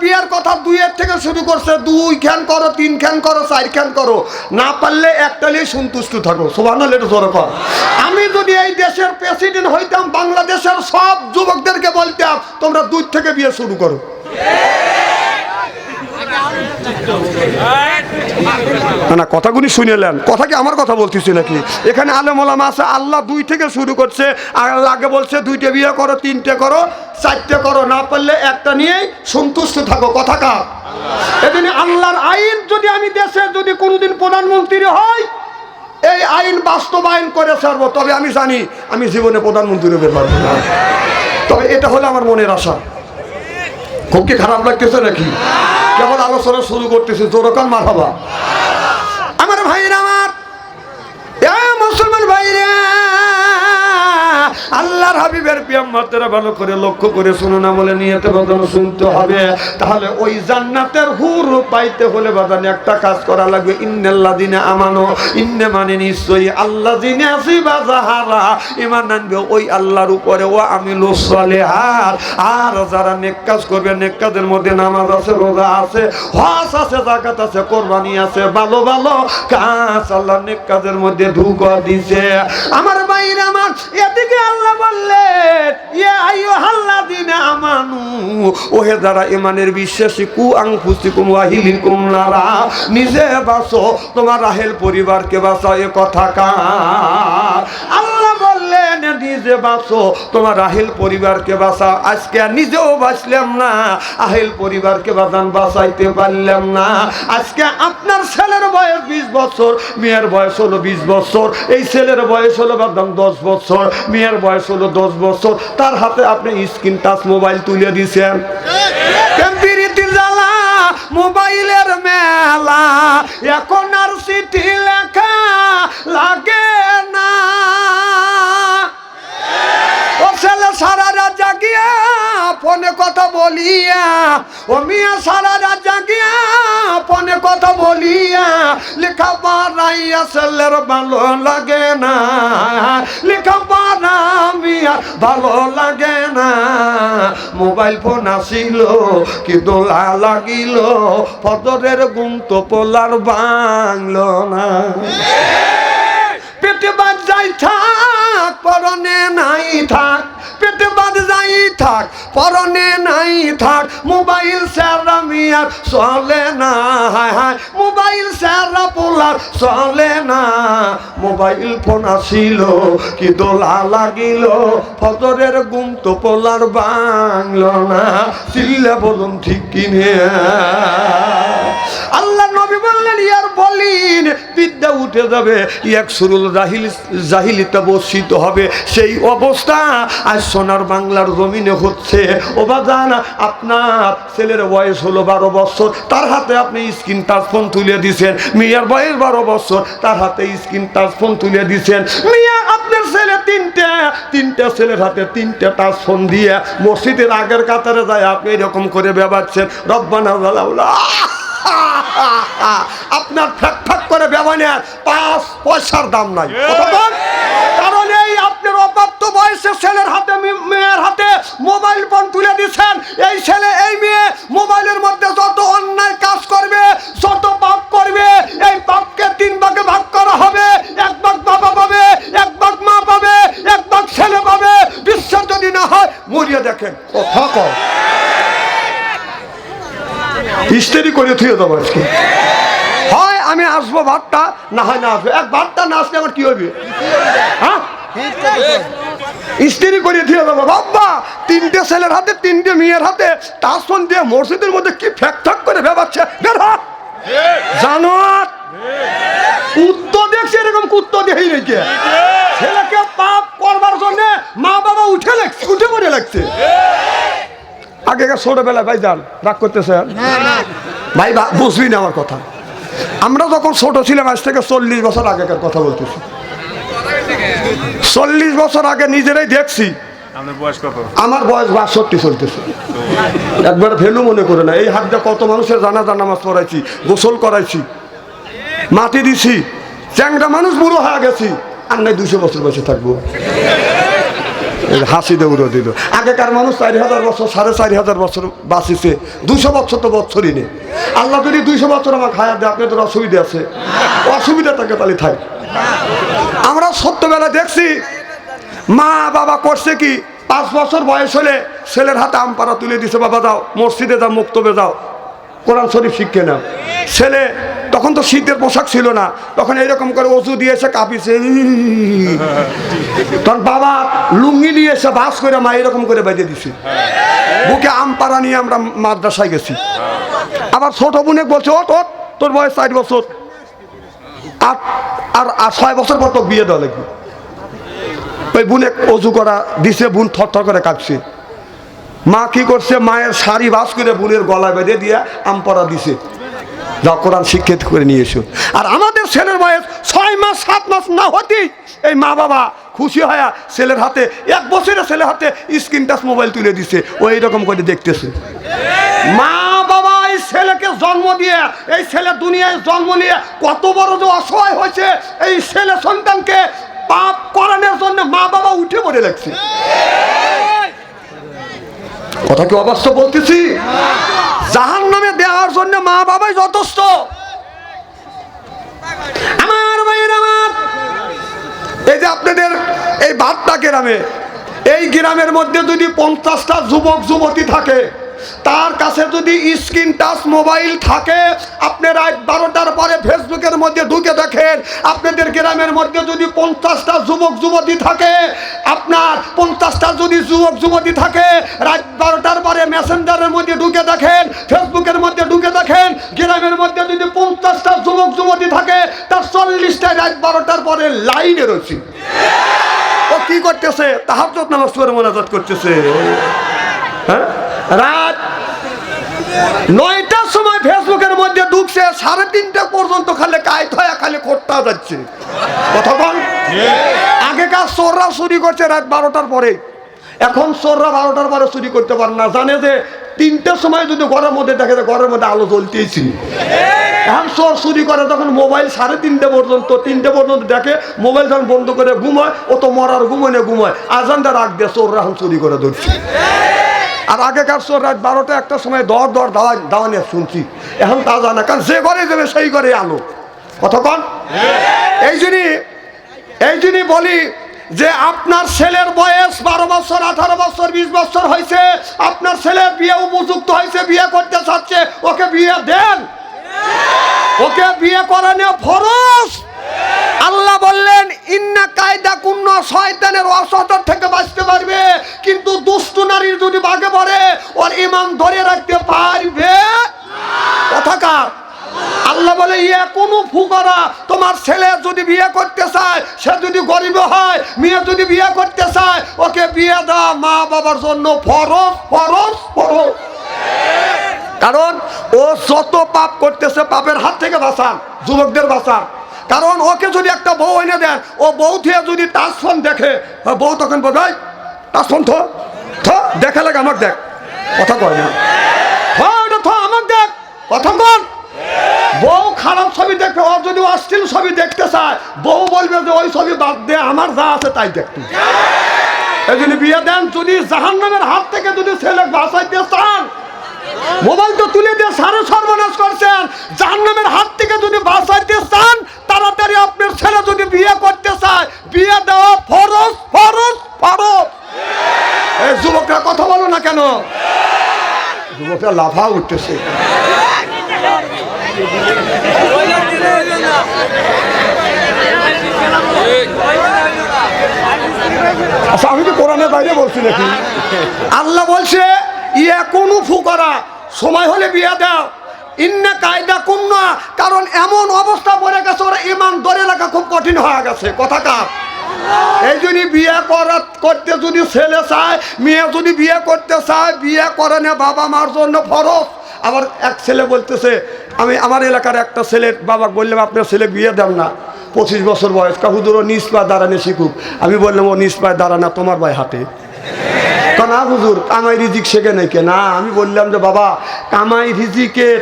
বিয়ের কথা দুইয়ের থেকে শুরু করছে, দুই খ্যান করো, তিন খ্যান করো, চার খ্যান করো। না পারলে একটা নিয়ে সন্তুষ্ট থাকো। সোভান এটা জোর কর। আমি যদি এই দেশের প্রেসিডেন্ট হইতাম, বাংলাদেশের সব যুবকদেরকে বলতাম, তোমরা দুই থেকে বিয়ে শুরু করো। না কথাগুলি শুনেলেন কথা কি আমার কথা বলতেছি নাকি? এখানে আলেম আছে, আল্লাহ দুই থেকে শুরু করছে। আল্লাহ আগে বলছে, দুইটা বিয়ে করো, তিনটে করো, চারটে করো, না পারলে একটা নিয়েই সন্তুষ্ট থাকো। কথা কা এদিন আল্লাহর আইন যদি আমি দেশে যদি কোনোদিন প্রধানমন্ত্রী হই, এই আইন বাস্তবায়ন করে ছাড়বো। তবে আমি জানি, আমি জীবনে প্রধানমন্ত্রী হতে পারব না। তবে এটা হলো আমার মনের আশা। খুব কি খারাপ লাগতেছে নাকি? কেমন আলোচনা শুরু করতেছে? জোরকাল মার মাথাবা আমার ভাইরা আমার। এ মুসলমান ভাইরা। আল্লাহর হাবিবের পিয়াম্মাতেরা ভালো করে লক্ষ্য করে শুনো না, বলে নিয়েতে বাদানো শুনতে হবে। তাহলে ওই জান্নাতের হুর পাইতে হলে বাদানি একটা কাজ করা লাগবে। ইন্নাল্লাহ দিনে আমানো ইন্নে মানে নিশ্চয়ই আল্লাহ দিনে আসি বাজাহারা ইমান আনবে ওই আল্লাহর উপরে। ও আমি লোসলে আর আর যারা নেক কাজ করবে, নেক কাজের মধ্যে নামাজ আছে, রোজা আছে হস আছে জাকাত আছে, কোরবানি আছে, ভালো ভালো কাজ আল্লাহ নেক কাজের মধ্যে ঢুকা দিছে। আমার বাইরে আমার, এদিকে আল্লাহ আল্লাহ বললেন রাহেল পরিবারকে বাঁচাও আজকে নিজেও বাঁচলাম না আহেল পরিবারকে বাঁচান, বাঁচাইতে পারলাম না। আজকে আপনার ছেলের বয়স বিশ বছর, মেয়ের বয়স হলো বিশ বছর, এই ছেলের বয়স হলো বাদাম দশ বছর, মেয়ের বয়স হলো দশ বছর, তার হাতে আপনি স্ক্রিন টাচ মোবাইল তুলে দিয়েছেন মোবাইলের মেলা, এখন আর চিঠি লেখা লাগে না। ছেলে সারা রাত জাগিয়া ফোনে কথা বলিয়া ও মিয়া সারা রাত জাগিয়া ফোনে কথা বলিয়া লেখা ছেলের ভালো লাগে না লেখা মিয়া ভালো লাগে না। মোবাইল ফোন আসিল কি দোলা লাগিল ফদরের গুম তো পোলার বাংলো না। পেটে থাক, পরনে নাই থাক, মোবাইল স্যারা মিয়ার চলে না, হায় হায়, মোবাইল স্যারা পোলার চলে না। মোবাইল ফোন আসিল, কি দোলা লাগিল, ফজরের গুম তো পোলার বাংলো না, চিল্লে বলুন ঠিক কিনে। আল্লাহ নবী বললেন, ইয়ার বলিন, বিদ্যা উঠে যাবে এক সুরুল জাহিল জাহিলিতে বর্ষিত হবে। সেই অবস্থা আজ সোনার বাংলার জমিনে হচ্ছে। ও বাজান আপনার ছেলের বয়স হলো বারো বছর, তার হাতে আপনি স্ক্রিন টাচ ফোন তুলে দিছেন। মিয়ার বয়স বারো বছর, তার হাতে স্ক্রিন টাচ ফোন তুলে দিছেন। মিয়া, আপনার ছেলে তিনটে তিনটে ছেলের হাতে তিনটে টাচ ফোন দিয়ে মসজিদের আগের কাতারে যায়, আপনি এরকম করে বেবাচ্ছেন রব্বানা আপনার ফ্যাক ফ্যাক করে ব্যবহার পাঁচ পয়সার দাম নাই। কারণ এই করে থুয়ে দেবো আজকে। হয় আমি আসব ভাতটা, না হয় না আসব। এক ভাতটা না আসলে আমার কি হবে হ্যাঁ? স্ত্রী করে দিয়ে দেবো। বাবা, তিনটে ছেলের হাতে, তিনটে মেয়ের হাতে তার ফোন দিয়ে মসজিদের মধ্যে কি ফ্যাক ফ্যাক করে ভেবাচ্ছে? বের হ! জানোয়ার! কুত্তো দেখছে, এরকম কুত্তো দেখেই রেখে ছেলেকে পাপ করবার জন্য মা বাবা উঠে লাগছে, উঠে পড়ে লাগছে। আগেকার ছোটবেলায় ভাই যান, রাগ করতেছে ভাই বুঝবি না আমার কথা। আমরা যখন ছোট ছিলাম আজ থেকে চল্লিশ বছর আগেকার কথা বলতেছি। চল্লিশ বছর আগে নিজেরাই দেখছি আমার বয়স বাষট্টি চলতেছে। একবার ভ্যালু মনে করে না এই হাত দিয়ে কত মানুষের জানাজা নামাজ পড়াইছি গোসল করাইছি মাটি দিছি চ্যাংরা মানুষ বুড়ো হয়ে গেছি আর নাই দুশো বছর বসে থাকব। হাসি দৌড়ো দিল। আগেকার মানুষ চারি হাজার বছর, সাড়ে চারি হাজার বছর বাঁচিছে দুশো বছর তো বছরই নেই। আল্লাহ যদি দুইশো বছর আমার খায়া দেয় আপনাদের অসুবিধা আছে। অসুবিধা থাকে তাহলে থাক। আমরা সত্যবেলা দেখছি, মা বাবা করছে কি, পাঁচ বছর বয়স হলে ছেলের হাতে আম পাড়া তুলে দিছে, বাবা দাও মসজিদে যাও, মুক্তবে যাও। কোরআন শরীফ শিখে নাও। ছেলে তখন তো শীতের পোশাক ছিল না। তখন এরকম করে ওষুধ দিয়েছে কাঁপিছে। তখন বাবা লুঙ্গি নিয়ে এসে বাস করে মা এরকম করে বেঁধে দিছে। বুকে আম পাড়া নিয়ে আমরা মাদ্রাসায় গেছি। আবার ছোট বোনে বলছে ওট ওট তোর বয়স চার বছর। আর আর ছয় বছর পর তো বিয়ে দেওয়া লাগবে। ওই বুনে অজু করা দিছে, বুন থরথর করে কাঁপছে। মা কি করছে, মায়ের শাড়ি বাস করে বোনের গলায় বেঁধে দিয়ে আমপরা দিছে। যা কোরআন শিক্ষিত করে নিয়ে এসো। আর আমাদের ছেলের বয়স ছয় মাস, সাত মাস না হতেই এই মা বাবা খুশি হয়ে ছেলের হাতে, এক বছরের ছেলের হাতে স্ক্রিন টাচ মোবাইল তুলে দিছে। ও এইরকম করে দেখতেছে। মা বাবা এই ছেলেকে জন্ম দিয়ে, এই ছেলে দুনিয়ায় জন্ম নিয়ে কত বড় যে অসহায় হয়েছে, এই ছেলে সন্তানকে পাপ করানোর জন্য মা বাবা উঠে পড়ে লাগছে। কথা কি অবাস্তব বলতেছি? জাহান নামে দেওয়ার জন্য মা বাবাই যথেষ্ট। আমার ভাইয়ের আমার। এই যে আপনাদের এই ভাতটা গ্রামে, এই গ্রামের মধ্যে যদি পঞ্চাশটা যুবক, যুবতী থাকে তার কাছে যদি স্ক্রিন টাচ মোবাইল থাকে, আপনি রাত বারোটার পরে ফেসবুকের মধ্যে ঢুকে দেখেন। আপনাদের গ্রামের মধ্যে যদি পঞ্চাশটা যুবক, যুবতী থাকে, আপনার পঞ্চাশটা যদি যুবক, যুবতী থাকে, রাত বারোটার পরে মেসেঞ্জারের মধ্যে ঢুকে দেখেন, ফেসবুকের মধ্যে ঢুকে দেখেন, গ্রামের মধ্যে যদি পঞ্চাশটা যুবক, যুবতী থাকে, তার চল্লিশটা রাত বারোটার পরে লাইনে রয়েছে। ও কি করতেছে? তাহার নামাজ করে মোনাজাত করতেছে। হ্যাঁ? রাত নয়টার সময় ফেসবুকের মধ্যে ঢুকছে সাড়ে তিনটা পর্যন্ত খালি কায়ত হয়ে খালি খোট্টা যাচ্ছে। কতক্ষণ আগেকার চোররা চুরি করছে রাত বারোটার পরে। এখন চোররা বারোটার পরে চুরি করতে পারে না। জানে যে তিনটের সময় যদি ঘরের মধ্যে দেখে যে ঘরের মধ্যে আলো জ্বলতেইছি এখন চোর চুরি করে তখন মোবাইল সাড়ে তিনটে পর্যন্ত তিনটে পর্যন্ত দেখে মোবাইল যখন বন্ধ করে ঘুমায় ও তো মরার ঘুমোয় না ঘুমায় আজানটা রাখ দিয়ে চোররা এখন চুরি করে ধরছে। আর আগেকার চোর রাত বারোটা একটা সময় দর দর দাওয়া দাওয়া নিয়ে শুনছি। এখন তা জানা কারণ যে ঘরে যাবে সেই ঘরে আলো। কতক্ষণ এই জন্যই এই জন্যই বলি যে আপনার ছেলের বয়স বারো বছর, আঠারো বছর, বিশ বছর হয়েছে, আপনার ছেলে বিয়ে উপযুক্ত হয়েছে, বিয়ে করতে চাচ্ছে, ওকে বিয়ে দেন। ওকে বিয়ে করানো ফরজ। আল্লাহ বললেন, ইন্না কায়দা কুন্ন শয়তানের অসতর থেকে বাঁচতে পারবে, কিন্তু দুষ্ট নারীর যদি বাগে পড়ে, ওর ইমান ধরে রাখতে পারবে। কথাকার আল্লাহ বলে ইয়ে কোনো ফুকরা, তোমার ছেলে যদি বিয়ে করতে চায়, সে যদি গরিব হয়, মেয়ে যদি বিয়ে করতে চায়, ওকে বিয়ে দেওয়া মা বাবার জন্য ফরজ ফরজ ফরজ। কারণ, ও যত পাপ করতেছে, পাপের হাত থেকে বাঁচান, যুবকদের বাঁচান। কারণ ওকে যদি একটা বউ এনে দেন, ও বউ থেকে যদি তার ফোন দেখে ও বউ তখন বোঝায় তার ফোন থ থ, দেখা লাগে, আমাকে দেখ। কথা কয় না। ওটা থ, আমাকে দেখ। কথা কন বউ খারাপ ছবি দেখবে, ও যদি অশ্লীল ছবি দেখতে চায়, বউ বলবে যে, ওই ছবি বাদ দে, আমার যা আছে তাই দেখতে এই জন্য বিয়ে দেন, যদি জাহান্নামের হাত থেকে যদি ছেলে বাঁচাইতে চান মোবাইল তো তুলে দিয়ে সারে সর্বনাশ করছেন। জাহান্নামের হাত থেকে যদি বাঁচাইতে চান, তাড়াতাড়ি আপনার ছেলে যদি বিয়ে করতে চায়, বিয়ে দেওয়া ফরজ ফরজ ফরজ। এই যুবকরা কথা বলো না কেন? যুবকরা লাফা উঠতেছে। আচ্ছা আমি তো কোরআনের বাইরে বলছি নাকি? আল্লাহ বলছে ইয়ে কোন ফুকরা, সময় হলে বিয়ে দাও। ইন্না কায়দা কুন্না, কারণ এমন অবস্থা পড়ে গেছে, ওরা ইমান ধরে রাখা খুব কঠিন হয়ে গেছে। কথা কার? এই জন্য বিয়ে করা করতে যদি ছেলে চায়, মেয়ে যদি বিয়ে করতে চায়, বিয়ে করে না বাবা মার জন্য ফরজ। আবার এক ছেলে বলতেছে, আমি আমার এলাকার একটা ছেলের বাবা বললাম, আপনার ছেলে বিয়ে দেন না। পঁচিশ বছর বয়স কাহুদুর ও নিজ পায়ে দাঁড়ানো শিখুক। আমি বললাম, ও নিজ পায়ে দাঁড়ানা তোমার ভাই হাতে না হুজুর, কামাই রিজিক শেখে নাকি না, আমি বললাম যে, বাবা, কামাই রিজিকের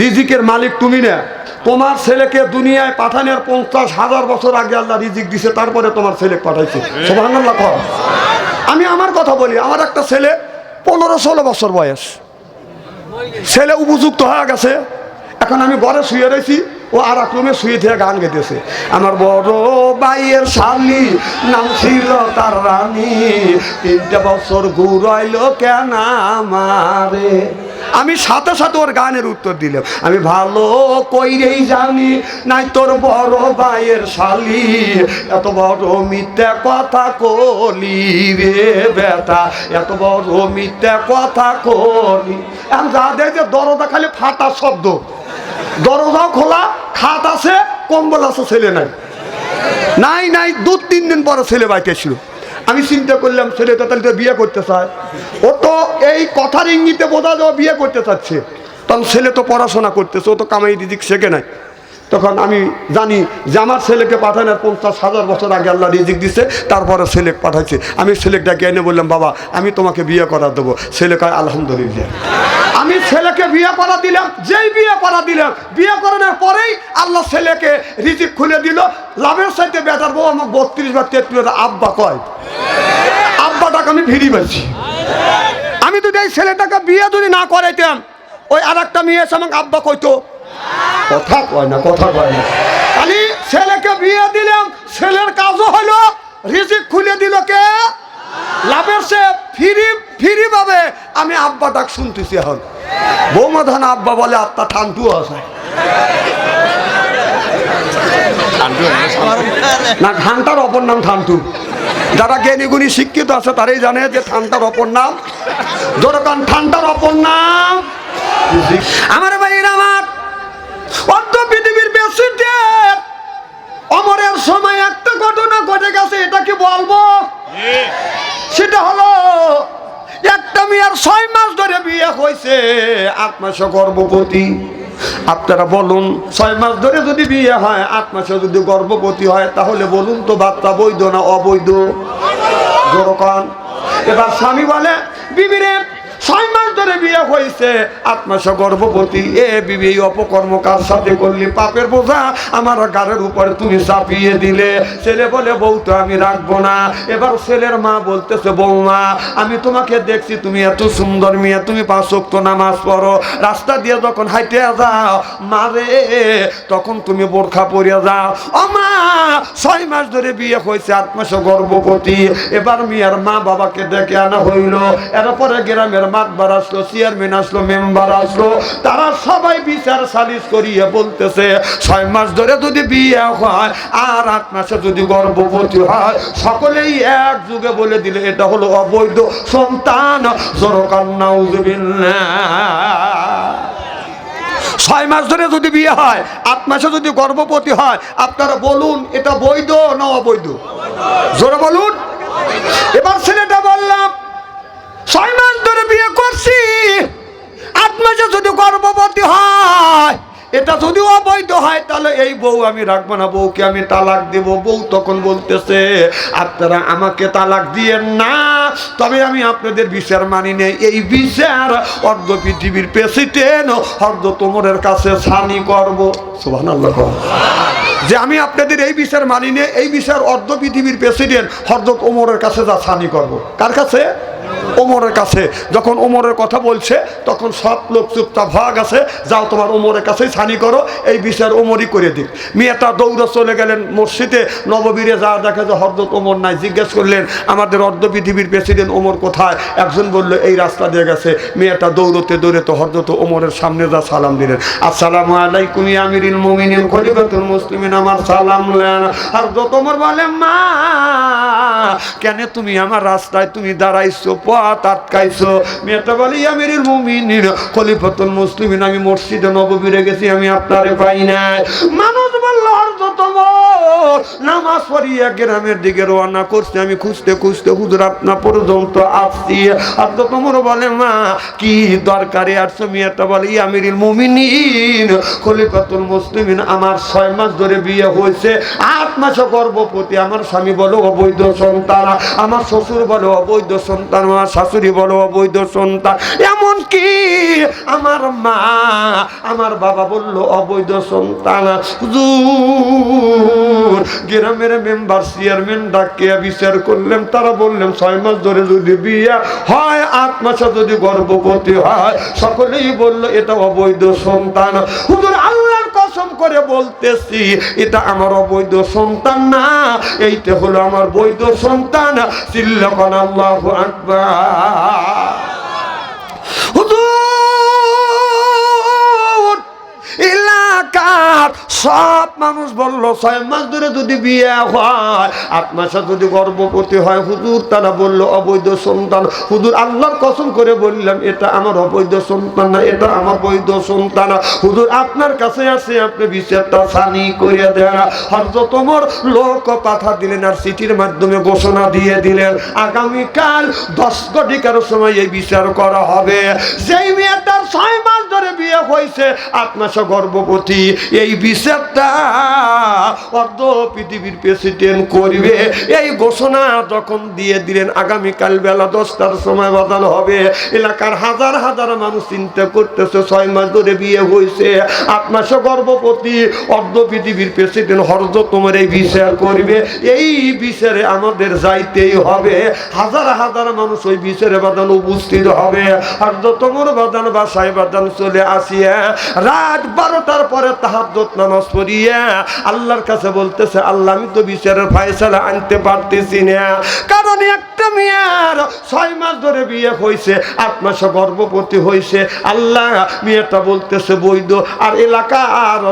রিজিকের মালিক তুমি না। তোমার ছেলেকে দুনিয়ায় পাঠানোর পঞ্চাশ হাজার বছর আগে আল্লাহ রিজিক দিছে, তারপরে তোমার ছেলে পাঠাইছে। আমি আমার কথা বলি, আমার একটা ছেলে পনেরো ষোলো বছর বয়স। ছেলে উপযুক্ত হয়ে গেছে। এখন আমি ঘরে শুয়ে রয়েছি। ও আর এক শুয়ে থেকে গান গেতেছে। আমার বড় ভাইয়ের শালি নাম ছিল তার রানী। তিনটে বছর ঘুরাইল কেন আমারে? আমি সাথে সাথে ওর গানের উত্তর দিলাম। আমি ভালো কইরেই জানি নাই তোর বড় ভাইয়ের শালি। এত বড় মিথ্যা কথা কলি রে বেটা। এত বড় মিথ্যা কথা কলি। এখন যা দেয় যে দরজা খালি ফাটা শব্দ। দরজাও খোলা, খাট আছে, কম্বল আছে, ছেলে নাই। নাই নাই, দু তিন দিন পরে ছেলে বাইতে ছিল আমি চিন্তা করলাম ছেলেটা তাহলে তো বিয়ে করতে চায়। ও তো এই কথার ইঙ্গিতে বোঝা যাওয়া বিয়ে করতে চাচ্ছে। তখন ছেলে তো পড়াশোনা করতেছে, ও তো কামাই দিদিক শেখে নাই। তখন আমি জানি যে আমার ছেলেকে পাঠানোর পঞ্চাশ হাজার বছর আগে আল্লাহ রিজিক দিছে, তারপরে ছেলে পাঠাইছে। আমি ছেলেটাকে এনে বললাম, বাবা, আমি তোমাকে বিয়ে করা দেবো। ছেলে কয়, আলহামদুলিল্লাহ। আমি ছেলেকে বিয়ে করা দিলাম, যেই বিয়ে করা দিলাম, বিয়ে করানোর পরেই আল্লাহ ছেলেকে রিজিক খুলে দিল। লাভের সাথে বেটার বউ আমার বত্রিশ বা তেত্রিশ আব্বা কয়? আব্বাটাকে আমি ফিরি পাচ্ছি আমি যদি এই ছেলেটাকে বিয়ে যদি না করাইতাম, ওই আর একটা মেয়ে এসে আমাকে আব্বা কইতো। কথা কয় না, কথা কয় না। আমি ছেলেকে বিয়ে দিলাম, ছেলের কাজও হলো, রিজিক খুলে দিল কে? লাভের সে ফিরি ফিরি পাবে আমি আব্বা ডাক শুনতেছি এখন। বৌমা ধান আব্বা বলে আত্মা ঠান্টু আছে। না ঠান্টার অপর নাম ঠান্টু যারা জ্ঞানীগুণী শিক্ষিত আছে তারাই জানে যে ঠান্ডার অপর নাম। যেরকম ঠান্ডার অপর নাম। আমার ভাইয়ের আমার অর্ধ পৃথিবীর প্রেসিডেন্ট অমরের সময় একটা ঘটনা ঘটে গেছে এটা কি বলব? সেটা হলো একটা মেয়ের ছয় বিয়ে হয়েছে, আট মাসে গর্ভবতী। আপনারা বলুন, ছয় মাস ধরে যদি বিয়ে হয়, আট মাসে যদি গর্ভবতী হয়, তাহলে বলুন তো বাচ্চা বৈধ না অবৈধ? এবার স্বামী বলে, বিবিরে ছয় মাস ধরে বিয়ে হয়েছে। আট গর্ভবতী। এ বিবি অপকর্ম কার সাথে করলি? পাপের বোঝা আমার গাড়ের উপরে তুমি চাপিয়ে দিলে। ছেলে বলে, বউ তো আমি রাখব না। এবার ছেলের মা বলতেছে বৌমা আমি তোমাকে দেখছি, তুমি এত সুন্দর মেয়ে, তুমি পাঁচ ওয়াক্ত নামাজ পড়ো। রাস্তা দিয়ে যখন হাইটে যাও মারে তখন তুমি বোরখা পরিয়া যাও। ও মা, ছয় মাস ধরে বিয়ে হয়েছে আট গর্ভবতী। এবার মেয়ের মা বাবাকে ডেকে আনা হইল। এরপরে গ্রামের মাতবার আসলো, চেয়ারম্যান আসলো, মেম্বার আসলো, তারা সবাই বিচার সালিশ করিয়ে বলতেছে, ছয় মাস ধরে যদি বিয়ে হয় আর আট মাসে যদি গর্ভবতী হয়, সকলেই এক যুগে বলে দিলে এটা হলো অবৈধ সন্তান। ছয় মাস ধরে যদি বিয়ে হয়, আট মাসে যদি গর্ভবতী হয়, আপনারা বলুন, এটা বৈধ না অবৈধ? জোরে বলুন। এবার ছেলেটা বললাম ছয় মাস ধরে বিয়ে করছি। মাসে যদি গর্ভবতী হয় এটা যদিও অবৈধ হয়, তাহলে এই বউ আমি রাখব না, বউকে আমি তালাক দেব। বউ তখন বলতেছে আপনারা আমাকে তালাক দিয়েন না, তবে আমি আপনাদের বিচার মানি নেই এই বিচার অর্ধ পৃথিবীর প্রেসিডেন্ট অর্ধ তোমরের কাছে ছানি করব। সুবাহ যে আমি আপনাদের এই বিচার মানি নে, এই বিচার অর্ধ পৃথিবীর প্রেসিডেন্ট হরদত ওমরের কাছে যা ছানি করব। কার কাছে? ওমরের কাছে। যখন ওমরের কথা বলছে, তখন সব লোক চুপচাপ হওয়া গেছে যাও তোমার ওমরের কাছেই ছানি করো, এই বিচার ওমরই করে দিক। মেয়েটা দৌড়ে চলে গেলেন মসজিদে, নববীরে যা দেখে যে হরদত ওমর নাই, জিজ্ঞেস করলেন, আমাদের অর্ধ পৃথিবীর প্রেসিডেন্ট ওমর কোথায়? একজন বলল, এই রাস্তা দিয়ে গেছে। মেয়েটা দৌড়তে দৌড়তে হরদত ওমরের সামনে যা সালাম দিলেন। আসসালামু আলাইকুম আমিরুল মুমিনিন, খলিফাতুল মুসলিমিন, আমার সালাম আর তোমার বলে মা, কেন তুমি আমার রাস্তায় তুমি দাঁড়াইছো, পথ আটকাইছো? মেয়েটা বলে আমিরুল মুমিনিন, খলিফাতুল মুসলিমিন, আমি মসজিদে নববীরে গেছি আমি আপনারে পাই না মানুষ নামাজ পড়িয়া গ্রামের দিকে রওনা করছে। আমি খুঁজতে খুঁজতে হুজুর আপনা পর্যন্ত আসছি। আর তো তোমার বলে, মা, কি দরকারে? আর মেয়েটা বলে, "ই আমিরুল মুমিনিন, খলিফাতুল মুসলিমিন, আমার ছয় মাস ধরে বিয়ে হয়েছে। আট মাসে গর্ভবতী। আমার স্বামী বলো, অবৈধ সন্তান। আমার শ্বশুর বলো, অবৈধ সন্তান। আমার শাশুড়ি বলো, অবৈধ সন্তান। এমন কি আমার মা, আমার বাবা বলল, অবৈধ সন্তান। হুজুর গ্রামের মেম্বার চেয়ারম্যান ডাকিয়া বিচার করলেন, তারা বললেন, ছয় মাস ধরে যদি বিয়ে হয়, আট মাসে যদি গর্ভবতী হয়, সকলেই বলল, এটা অবৈধ সন্তান। হুজুর, আল্লাহর কসম করে বলতেছি, এটা আমার অবৈধ সন্তান না, এইটা হলো আমার বৈধ সন্তান। চিল্লকন আল্লাহ হুজুর, এলাকার সব মানুষ বলল, ছয় মাস ধরে যদি বিয়ে হয়, আট মাসে যদি গর্ভবতী হয়, হুজুর তারা বলল, অবৈধ সন্তান। হুজুর আল্লাহর কসম করে বললাম এটা আমার অবৈধ সন্তান না, এটা আমার বৈধ সন্তান হুজুর, আপনার কাছে আছে আপনি বিচারটা সানি করে দেন। হয়তো তোমার লোক পাঠা দিলেন আর চিঠির মাধ্যমে ঘোষণা দিয়ে দিলেন, আগামীকাল দশ ঘটিকার সময় এই বিচার করা হবে। যেই মেয়েটার ছয় মাস ধরে বিয়ে হয়েছে, আট মাসে গর্ভবতী, এই বিচারটা অর্ধ পৃথিবীর প্রেসিডেন্ট করবে। এই ঘোষণা যখন দিয়ে দিলেন, আগামীকাল বেলা দশটার সময় বাদাল হবে। এলাকার হাজার হাজার মানুষ চিন্তা করতেছে, ছয় মাস ধরে বিয়ে হয়েছে। আট মাসে গর্ভবতী, অর্ধ পৃথিবীর প্রেসিডেন্ট হরজ তোমার এই বিচার করবে। এই বিচারে আমাদের যাইতেই হবে। হাজার হাজার মানুষ ওই বিচারে বাদান উপস্থিত হবে। আর তোমার বাদান বাসায় বাদান চলে আসিয়া রাত বারোটার পরে তাহাজ্জত নামাজ পড়িয়া আল্লাহর কাছে বলতেছে, আল্লাহ, আমি তো বিচারের ফায়সালা আনতে পারতেছি না। কারণ একটা ছয় মাস ধরে বিয়ে হয়েছে, আট মাসে গর্ভবতী হয়েছে। আল্লাহ, মেয়েটা বলতেছে, বৈধ। আর এলাকা আর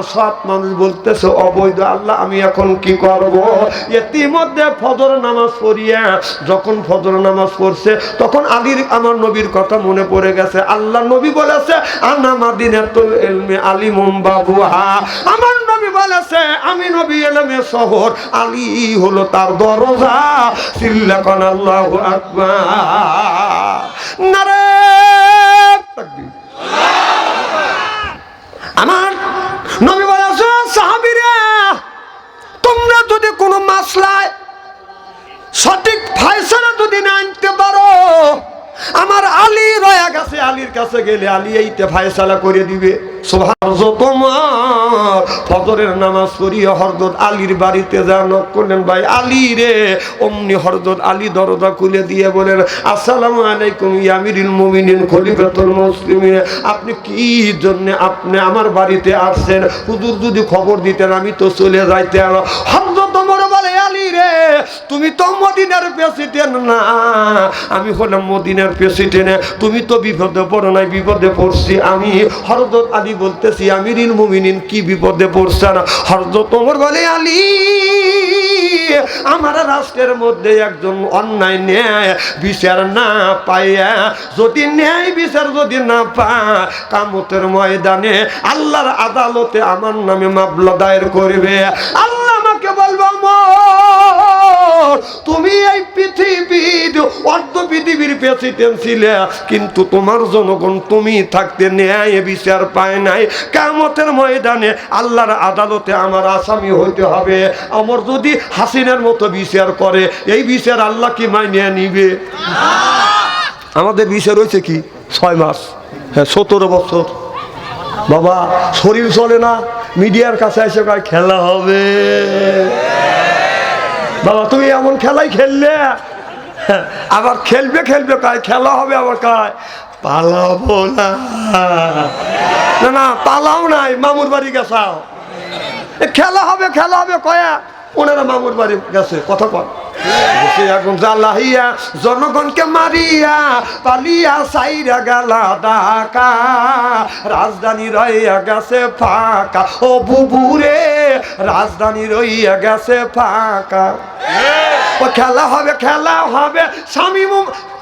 মানুষ বলতেছে, অবৈধ। আল্লাহ, আমি এখন কি করব? ইতিমধ্যে ফজর নামাজ পড়িয়া, যখন ফজর নামাজ পড়ছে, তখন আলীর, আমার নবীর কথা মনে পড়ে গেছে। আল্লাহ নবী বলেছে, আনা মাদিনাতুল ইলমি আলিমুম বাবুহা আমার নবী বলেছে, আমি নবী শহর, আলী হলো তার দরজা। সিল্লাকান আল্লাহু আকবার। নারে আমার নবী বলেছে, সাহাবীরা, তোমরা যদি কোনো মাসলায় সঠিক ফাইসলা যদি না আনতে পারো আমার আলী রয়া গেছে, আলীর কাছে গেলে আলী এইতে ফায়সালা করে দিবে। দরজা খুলে দিয়ে বলেন, আসসালামু আলাইকুম আপনি কি জন্য আপনি আমার বাড়িতে আসছেন? হুজুর যদি খবর দিতেন, আমি তো চলে যাইতাম। হরদত রে, তুমি তো মদিনার প্রেসিডেন্ট না। আমি হলাম মদিনার প্রেসিডেন্ট তুমি তো বিপদে পড়ো নাই, বিপদে পড়ছি আমি। হরদত আলী বলতেছি আমিরিন মুমিনিন কি বিপদে পড়ছেন হরদত তোমার বলে, আলী, আমার রাষ্ট্রের মধ্যে একজন অন্যায় ন্যায় বিচার না পাইয়া, যদি ন্যায় বিচার যদি না পায়, কামতের ময়দানে আল্লাহর আদালতে আমার নামে মামলা দায়ের করবে। আল্লাহ আমাকে বলব মোর তুমি এই পৃথিবীর, অর্ধ পৃথিবীর প্রেসিডেন্ট ছিলে, কিন্তু তোমার জনগণ তুমি থাকতে ন্যায় বিচার পায় নাই। কামতের ময়দানে আল্লাহর আদালতে আমার আসামি হইতে হবে। আমার যদি হাসিনের মতো বিচার করে, এই বিচার আল্লাহ কি মাইনে নিবে? আমাদের বিচার হয়েছে কি? ছয় মাস। হ্যাঁ সতেরো বছর। বাবা, শরীর চলে না। মিডিয়ার কাছে এসে খেলা হবে। বাবা, তুমি এমন খেলাই খেললে? আবার খেলবে খেলবে, কায়? খেলা হবে আবার কায়? পালাবো না। না না, পালাও নাই, মামুর বাড়ি গেছাও। খেলা হবে খেলা হবে, কয়া? ওনারা মামুর বাড়ি গেছে, কথা জ্বালাইয়া, জনগণকে মারিয়া, পালিয়া সাইরা গেলা ডাকা রাজধানী রইয়া গেছে ফাঁকা। ও বুবুরে, রাজধানী রইয়া গেছে ফাঁকা। ও খেলা হবে খেলা হবে, স্বামী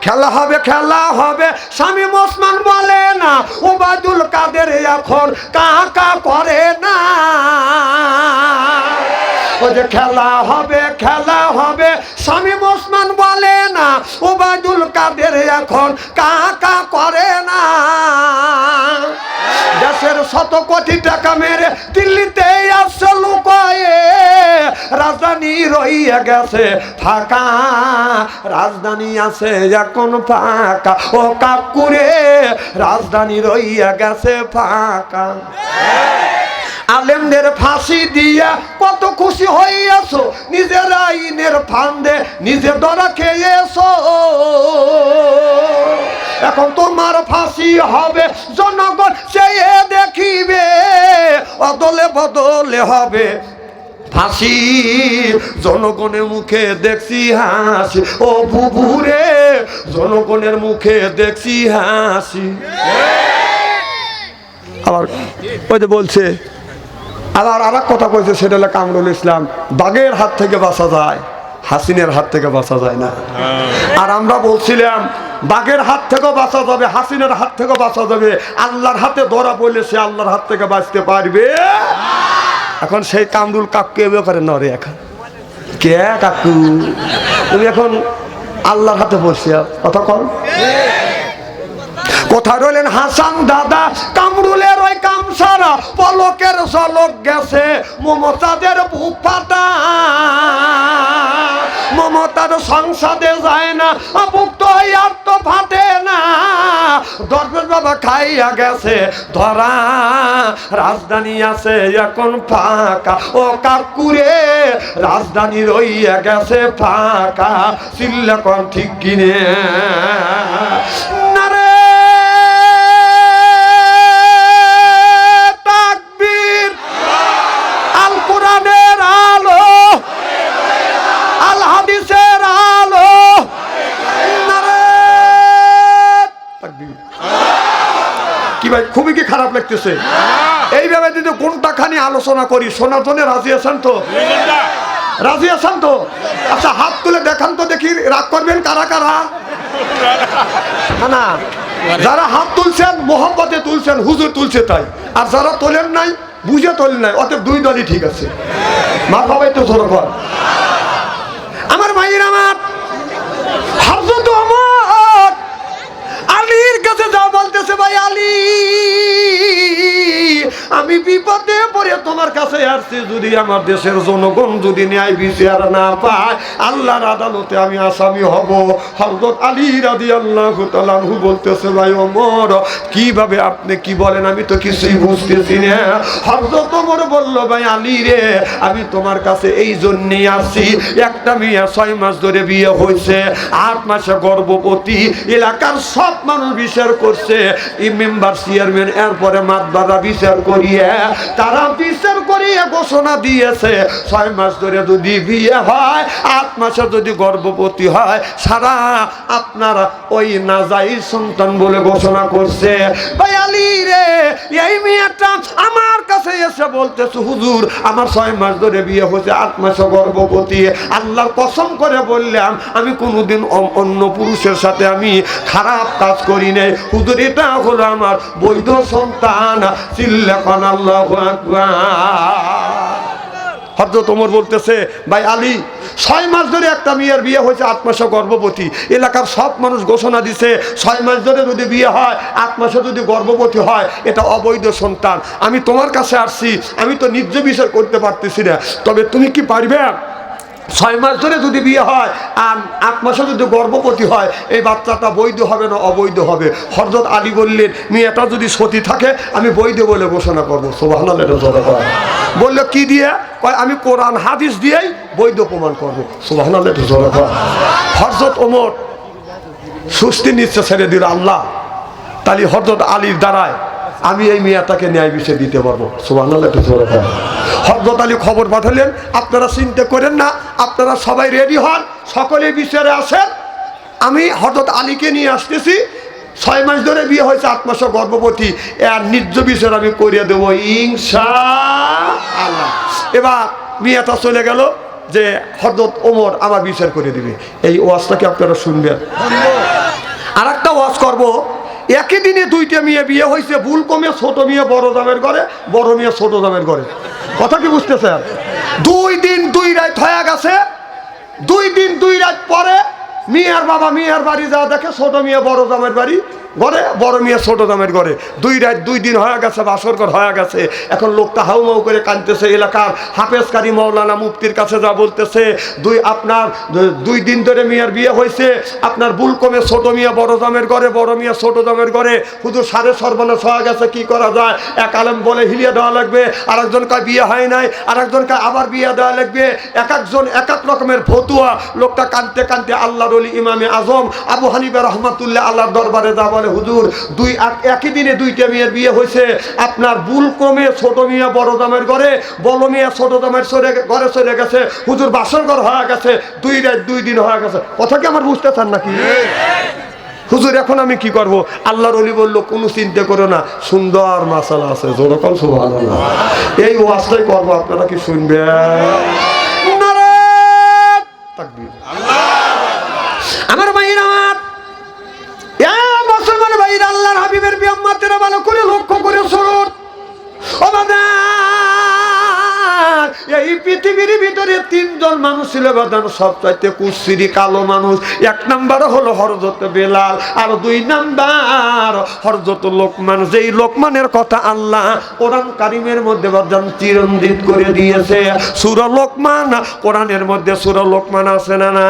খেলা হবে খেলা হবে, স্বামী ওসমান বলে না, ওবায়দুল কাদের এখন কাকা করে না। ওই যে খেলা হবে খেলা হবে, স্বামী ওসমান বলে না, ওবায়দুল কাদের এখন কাকা করে না। দেশের শত কোটি টাকা মেরে দিল্লিতে আসছে লুকয়ে, রাজধানী রইয়া গেছে ফাঁকা, রাজধানী আছে এখন ফাঁকা। ও কাকুরে, রাজধানী রইয়া গেছে ফাঁকা। আলেমদের ফাঁসি দিয়া কত খুশি হইয়াছো? নিজের আইনের ফান্দে নিজে দরা খেয়েছো। এখন তোমার ফাঁসি হবে, জনগণ সে দেখিবে, অদলে বদলে হবে। ফাঁসি, জনগণের মুখে দেখছি হাসি। ও বুবুরে, জনগণের মুখে দেখছি হাসি। আবার ওই বলছে আবার আর কথা কইছে সেটা হলো কামরুল ইসলাম বাঘের হাত থেকে বাঁচা যায় হাসিনের হাত থেকে বাঁচা যায় না। আর আমরা বলছিলাম বাঘের হাত থেকেও বাঁচা যাবে হাসিনের হাত থেকেও বাঁচা যাবে আল্লাহর হাতে ধরা পড়লে সে আল্লাহর হাত থেকে বাঁচতে পারবে। এখন সেই কামরুল কাকু এ ব্যাপারে নরে এখন কে কাকু? তুমি এখন আল্লাহর হাতে বসে কথা কন কোথায় রইলেন হাসান দাদা কামরুলের ওই কামসারা পলকের ঝলক গেছে মমতাদের বুক ফাটা মমতার সংসদে যায় না বুক তো আর তো ফাটে না। দরবেশ বাবা খাইয়া গেছে ধরা, রাজধানী আছে এখন ফাঁকা। ও কাকুরে, রাজধানী রইয়া গেছে ফাঁকা। চিল্লা কন ঠিক কিনে কি ভাই? খুবই কি খারাপ লাগতেছে? এইভাবে যদি কোনটা খানি আলোচনা করি শোনার জন্য রাজি আছেন তো? রাজি আছেন তো? আচ্ছা হাত তুলে দেখান তো দেখি রাগ করবেন কারা কারা? না যারা হাত তুলছেন মোহাম্মতে তুলছেন হুজুর তুলছে তাই। আর যারা তোলেন নাই বুঝে তোলেন নাই অতএব দুই দলই ঠিক আছে। মা বাবাই তো ধরো কর আমার ভাইয়ের আমার। হজরত আমার আলীর কাছে যা বলতেছে ভাই আলী। বিপদে পড়ে তোমার কাছে যদি আমার দেশের জনগণ যদি ন্যায় বিচার না পায়, আল্লাহর আদালতে আমি আসামি হব। হজরত আলী রাদি আল্লাহ তালাহু বলতেছে, ভাই অমর কীভাবে আপনি কি বলেন? আমি তো কিছুই বুঝতেছি না। হজরত অমর বলল, ভাই আলী রে, আমি তোমার কাছে এই জন্যেই আসছি। একটা মেয়ে ছয় মাস ধরে বিয়ে হয়েছে, আট মাসে গর্ভবতী, এলাকার সব মানুষ বিচার করছে। এই মেম্বার চেয়ারম্যান, এরপরে মাতবারা বিচার করিয়ে তারা বিচার করিয়ে ঘোষণা দিয়েছে। ছয় মাস ধরে যদি বিয়ে হয়, আট মাসে যদি গর্ভবতী হয়, সারা আপনারা ওই নাজাই সন্তান বলে ঘোষণা করছে। আমার কাছে এসে বলতেছে, হুজুর, আমার ছয় মাস ধরে বিয়ে হয়েছে, আট মাসে গর্ভবতী। আল্লাহর কসম করে বললাম, আমি কোনোদিন অন্য পুরুষের সাথে আমি খারাপ কাজ করি নাই। হুজুর, এটা হলো আমার বৈধ সন্তান চিল্লাপান আল্লাহ হজরত ওমর বলতেছে, ভাই আলী, ছয় মাস ধরে একটা মেয়ের বিয়ে হয়েছে, আট মাসে গর্ভবতী। এলাকার সব মানুষ ঘোষণা দিছে, ছয় মাস ধরে যদি বিয়ে হয়, আট মাসে যদি গর্ভবতী হয়, এটা অবৈধ সন্তান। আমি তোমার কাছে আসছি, আমি তো নিজ বিচার করতে পারতেছি না। তবে তুমি কি পারবে? ছয় মাস ধরে যদি বিয়ে হয়, আর আট মাসে যদি গর্ভবতী হয়, এই বাচ্চাটা বৈধ হবে না অবৈধ হবে? হরজত আলী বললেন, মেয়েটা যদি সতী থাকে, আমি বৈধ বলে ঘোষণা করব। বলল, কি দিয়ে? আমি কোরআন, হাদিস দিয়েই বৈধ প্রমাণ করব। হরজত ওমর সুস্থি নিচ্ছে ছেড়ে দিল আল্লাহ। তাহলে হরজত আলীর দ্বারায় আমি এই মেয়েটাকে ন্যায় বিষয় দিতে পারব। হরজত আলী খবর পাঠালেন, আপনারা চিন্তা করেন না, আপনারা সবাই রেডি হন, সকলে বিচারে আসেন। আমি হরজত আলীকে নিয়ে আসতেছি, ছয় মাস ধরে বিয়ে হয়েছে, আট মাসে গর্ভবতী। আর নিজ বিচার আমি করিয়ে দেবো আল্লাহ এবার মেয়েটা চলে গেল যে হরদত ওমর আমার বিচার করে দিবে। এই ওয়াজটাকে আপনারা শুনবেন। আর একটা ওয়াজ করব। একই দিনে দুইটা মেয়ে বিয়ে হয়েছে, ভুল কমে ছোট মেয়ে বড় দামের ঘরে, বড় মেয়ে ছোট দামের ঘরে। কথা কি বুঝতে স্যার দুই দিন দুই রাত হয়ে গেছে, দুই দিন দুই রাত পরে মেয়ের বাবা মেয়ের বাড়ি যা দেখে ছোট মেয়ে বড় জামের বাড়ি ঘরে, বড় মিয়া ছোট দামের ঘরে। দুই রাত, দুই দিন হয়ে গেছে, বাসর ঘর হয়ে গেছে। এখন লোকটা হাউ মাউ করে কাঁদতেছে এলাকার। হাফেজকারী মৌলানা মুফতির কাছে যা বলতেছে, দুই আপনার, দুই দিন ধরে মিয়ার বিয়ে হয়েছে। আপনার বুল কমে ছোট মিয়া বড় দামের ঘরে, বড় মিয়া ছোট দামের ঘরে। শুধু সাড়ে সর্বনাশ হয়ে গেছে, কি করা যায়? এক আলেম বলে হিলিয়ে দেওয়া লাগবে আর একজন কয় বিয়ে হয় নাই আর একজন কয় আবার বিয়ে দেওয়া লাগবে। এক একজন, এক এক রকমের ফতুয়া। লোকটা কানতে কানতে আল্লাহর ইমামে আজম, আবু হানিফা রহমাতুল্লাহ আল্লাহর দরবারে যা বলে হুজুর, দুই একই দিনে দুইটা মেয়ের বিয়ে হয়েছে। আপনার বুল ক্রমে ছোট মিয়া বড় দামের ঘরে, বড় মিয়া ছোট দামের সরে, ঘরে চলে গেছে। হুজুর, বাসর ঘর হয়ে গেছে, দুই রাত, দুই দিন হয়ে গেছে। কথা কি আমার বুঝতে চান নাকি? হুজুর, এখন আমি কি করব? আল্লাহর অলি বলল, কোনো চিন্তা করো না, সুন্দর মাসালা আছে যেরকম সুভান এই ওয়াজটাই করব, আপনারা কি শুনবেন? তাকবীর। আমার ভাইয়ের আমার এ মুসলমান ভাইয়ের আল্লাহর হাবিবের বিয়াম্মাতেরা ভালো করে লক্ষ্য করে শুরু ও এই পৃথিবীর ভিতরে তিনজন মানুষ ছিল সবচাইতে কালো মানুষ। এক নাম্বার হলো হরজত বেলাল আর দুই নাম্বার হরজত লোকমান। যেই লোকমানের কথা আল্লাহ কোরআন কারিমের মধ্যে চিরঞ্জিত করে দিয়েছে। সুর লোকমান, কোরআনের মধ্যে সুর লোকমান আছে না না?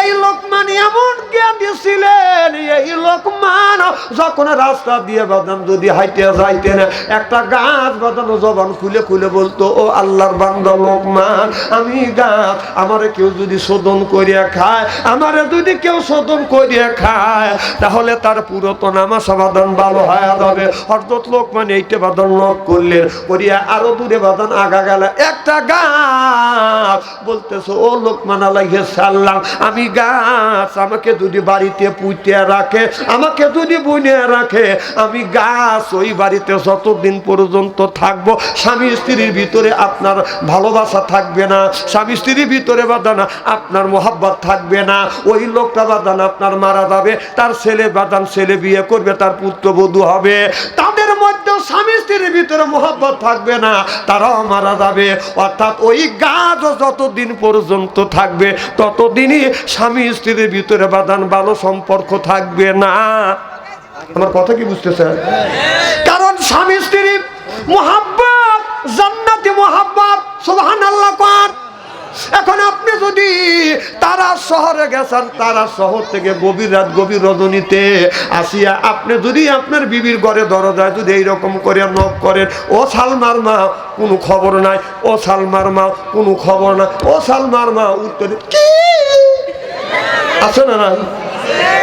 এই লোকমান এমন জ্ঞানী ছিলেন, এই লোকমান যখন রাস্তা দিয়ে বাদান যদি হাইতে যাইতেন, একটা গাছ বাদানো জবান খুলে খুলে বলতো, ও আল্লাহর বান্দা, লোকমান, আমি গাছ আমারে কেউ যদি শোধন করিয়া খায়, আমারে যদি কেউ শোধন করিয়া খায়, তাহলে তার পুরাতন আমার সমাধান ভালো হয়ে যাবে। হরদত লোকমান এইটা বাদন লক করলেন, করিয়া আরও দূরে বাদন আগা গেল, একটা গাছ। বলতেছে, ও লোকমান আলাইহে সাল্লাম, আমি গাছ, আমাকে যদি বাড়িতে পুঁতে রাখে, আমাকে যদি বুনে রাখে, আমি গাছ, ওই বাড়িতে যতদিন পর্যন্ত থাকব, স্বামী স্ত্রীর ভিতরে আপনার ভালোবাসা থাকবে না, স্বামী স্ত্রীর ভিতরে বাদানা আপনার মোহাব্বত থাকবে না। ওই লোকটা বাদান আপনার মারা যাবে, তার ছেলে বাদান ছেলে বিয়ে করবে, তার পুত্রবধূ হবে। তাদের মধ্যে স্বামী স্ত্রীর ভিতরে মোহাব্বত থাকবে না, তারাও মারা যাবে। অর্থাৎ ওই গাছ যতদিন পর্যন্ত থাকবে, ততদিনই স্বামী স্ত্রীর ভিতরে বাদান ভালো সম্পর্ক থাকবে না। আমার কথা কি বুঝতেছেন? কারণ স্বামী স্ত্রী মোহাব্বত জান্নাতি মোহাব্বত সুবহান আল্লাহ এখন আপনি যদি তারা শহরে গেছেন, তারা শহর থেকে গভীর রাত, গভীর রজনীতে আসিয়া আপনি যদি আপনার বিবির ঘরে দরজায় যদি এইরকম করে নক করেন, ও সালমার মা, কোনো খবর নাই, ও সালমার মা, কোনো খবর নাই ও সালমার মা, উত্তরে কি? আছে না নাই?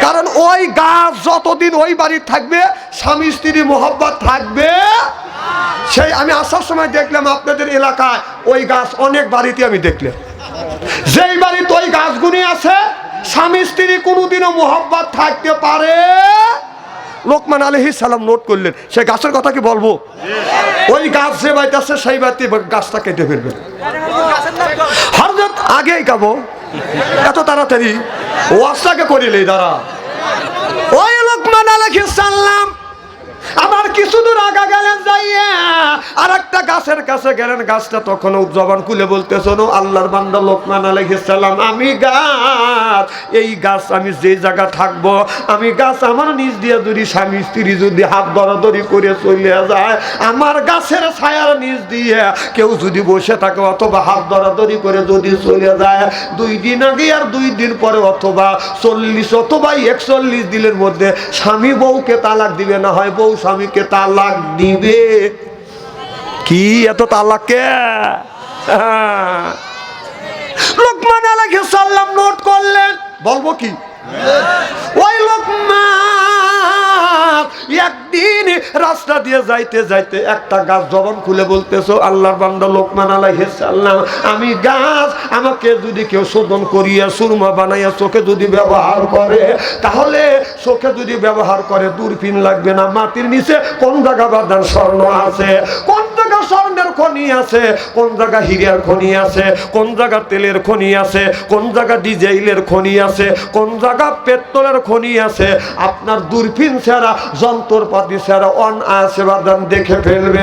কারণ ওই গাছ যতদিন ওই বাড়ি থাকবে, স্বামী স্ত্রী মোহব্বত থাকবে সেই আমি আসার সময় দেখলাম আপনাদের এলাকায় ওই গাছ, অনেক বাড়িতে আমি দেখলাম। যেই বাড়িতে ওই গাছগুলি আছে, স্বামী স্ত্রী কোনোদিনও মোহব্বত থাকতে পারে। লোকমান আলহি সালাম নোট করলেন সেই গাছের কথা কি বলব? ওই গাছ যে বাড়িতে আছে সেই বাড়িতে গাছটা কেটে ফেলবেন হরজত, আগেই গাবো। এত তাড়াতাড়ি। ওয়াজটাকে করিলে দাঁড়া। ওই লোকমান আলাইহিস সালাম আবার কিছু দূর আগা গেলেন যাইয়া আর একটা গাছের কাছে গেলেন, গাছটা তখন জবান খুলে বলতে শোনো, আল্লাহর বান্দা লোকমান আলাইহিস সালাম, আমি গাছ, এই গাছ আমি যে জায়গা থাকব, আমি গাছ আমার নিজ দিয়ে যদি স্বামী স্ত্রী যদি হাত ধরাধরি করে চলে যায়, আমার গাছের ছায়ার নিজ দিয়ে কেউ যদি বসে থাকে অথবা হাত ধরাধরি করে যদি চলে যায়, দুই দিন আগে আর দুই দিন পরে অথবা চল্লিশ অথবা একচল্লিশ দিনের মধ্যে স্বামী বউকে তালাক দিবে, না হয় বউ স্বামীকে তালাক দিবে। কি? এত তালাক কে হ্যাঁ। লোকমান আলাইহিস সালাম নোট করলেন। বলব কি? ওই লোকমান একদিন রাস্তা দিয়ে যাইতে যাইতে একটা গাছ জবান খুলে বলতেছো, আল্লাহর বান্দা লোকমান আলাইহিস আমি গাছ আমাকে যদি কেউ শোধন করিয়া সুরমা বানাইয়া চোখে যদি ব্যবহার করে, তাহলে চোখে যদি ব্যবহার করে, দূরবীন লাগবে না। মাটির নিচে কোন জায়গা বাদান স্বর্ণ আছে? কোন জায়গা স্বর্ণের খনি আছে? কোন জায়গা হীরার খনি আছে? কোন জায়গা তেলের খনি আছে? কোন জায়গা ডিজেলের খনি আছে? কোন জায়গা পেট্রোলের খনি আছে? আপনার দূরবীন ছাড়া যন্ত্রপাতি ছাড়া অন বাদান দেখে ফেলবে।